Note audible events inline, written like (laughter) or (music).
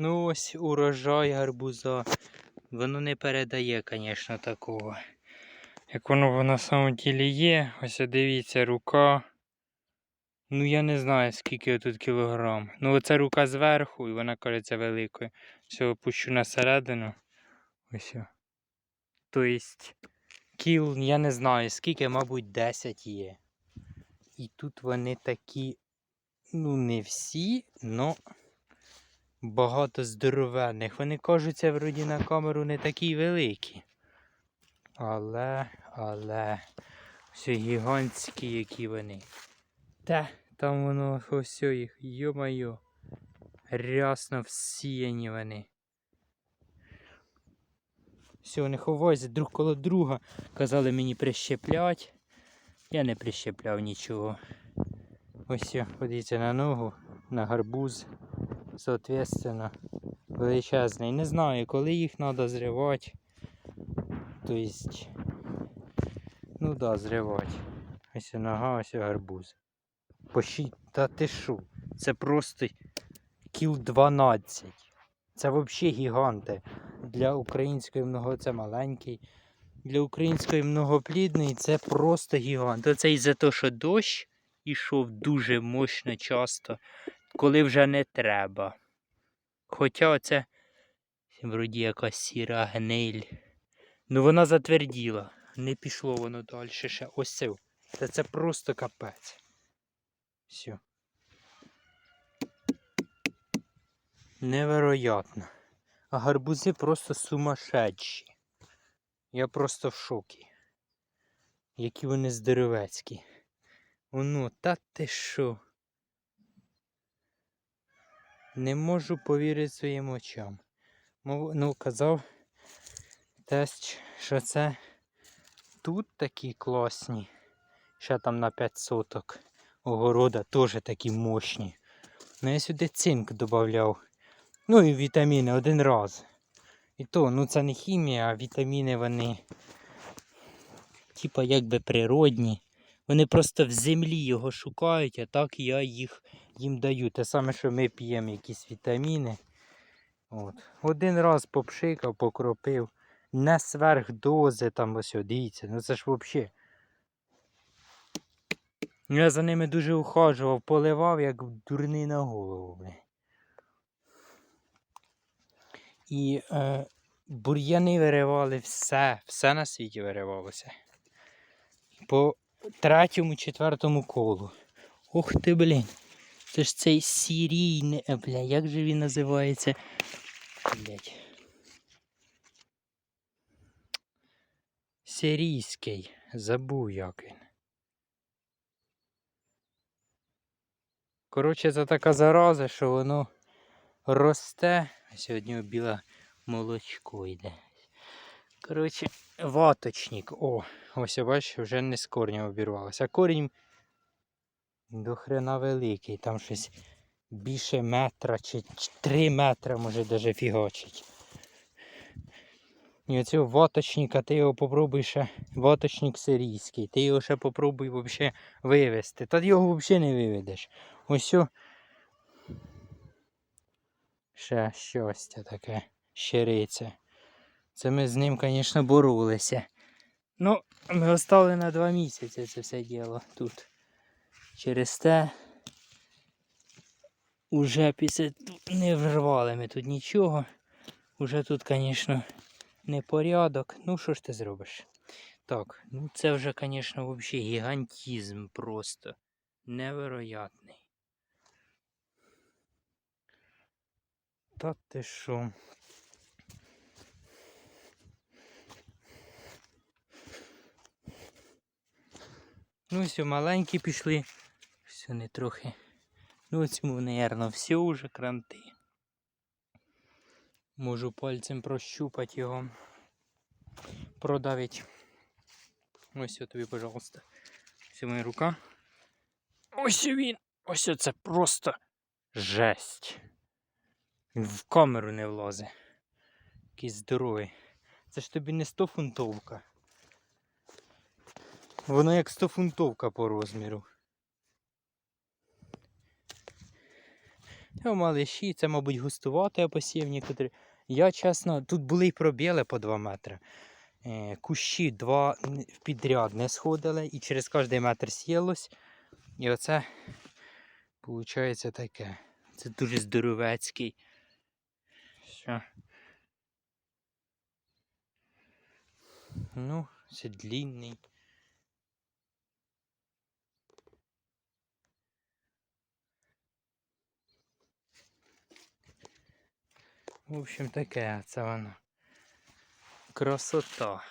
Ну ось урожай гарбуза. Воно не передає, звісно, такого. Як воно на самом ділі є, ось дивіться, рука. Ну я не знаю скільки тут кілограм. Ну оце рука зверху і вона кажеться великою. Все, опущу на середину. Ось. Тобто кіл, я не знаю, скільки, мабуть, 10 є. І тут вони такі, ну не всі, но багато здоровенних. Вони кажуться вроді на камеру не такі великі. Але, але, все гігантські, які вони. Та, там воно ось їх, йо-майо. Рясно всіяні вони. Все, вони ховаються друг коло друга. Казали мені прищеплять. Я не прищепляв нічого. Ось, подивіться на ногу, на гарбуз. Соответственно, величезний. Не знаю, коли їх треба зривати. Тобто, ну да, зривати. Ось нога, ось гарбуз. Пощі... Та ти що? Це просто кіл 12. Це взагалі гіганти. Для української много це маленький. Для української многоплідної це просто гігант. Оце із-за того, що дощ ішов дуже мощно часто, коли вже не треба. Хоча оце вроді якась сіра гниль. Ну вона затверділа. Не пішло воно далі ще. Ось це. Та це просто капець. Все. Невероятно. А гарбузи просто сумасшедші. Я просто в шокі. Які вони здоровецькі. Воно, та ти що? Не можу повірити своїм очам. Ну, казав тесть, що це тут такі класні. Ще там на 5 соток огорода теж такі мощні. Ну я сюди цинк додавав. Ну і вітаміни один раз. І то, ну це не хімія, а вітаміни вони типа якби природні. Вони просто в землі його шукають, а так я їх їм даю. Те саме, що ми п'ємо якісь вітаміни. От. Один раз попшикав, покропив. Не сверх дози там ось, дивіться, ну це ж взагалі. Я за ними дуже ухажував, поливав, як дурний на голову. бля. І е, бур'яни виривали все, все на світі виривалося. По третьому, четвертому колу. Ух ти, блін. Це ж цей сірійний, бля, як же він називається? Блять. Сирійський. Забув як він. Коротше, це така зараза, що воно росте. Сьогодні біле молочко йде. Коротше, ваточник. О, ось я бачиш, вже не з корнем обірвалося. А корінь до хрена великий. Там щось більше метра чи 3 метра може даже фігачить. І оцього ваточника, ти його попробуй ще, ваточник сирійський, ти його ще попробуй вообще вивезти. Та його взагалі не виведеш. Ось. Ще щось таке щириця. Це ми з ним, звісно, боролися. Ну, ми остали на два місяці це все діло тут. Через те уже після не врвали ми тут нічого. Уже тут, звісно, непорядок. Ну, що ж ти зробиш? Так, ну це вже, звісно, взагалі гігантизм просто. Невероятний. Та ти що? Ну, все, маленькі пішли. Все не трохи. (laughs) Ну, цьому, мабуть, все вже кранти. Можу пальцем прощупати його. Продавить. Ось тобі, пожалуйста. Ось моя рука. Ось він. Ось це просто жесть. Він в камеру не влазить. Якийсь здоровий. Це ж тобі не 100 фунтовка. Воно як 100 фунтовка по розміру. О, малиші, це, мабуть, густувати посів некоторі. Я чесно, тут були й пробіли по 2 метри. Е, Кущі два підряд не сходили і через кожний метр с'їлось. І оце виходить таке. Це дуже здоровецький. Що? Ну, це длинний. В общем, таке це воно. Красота.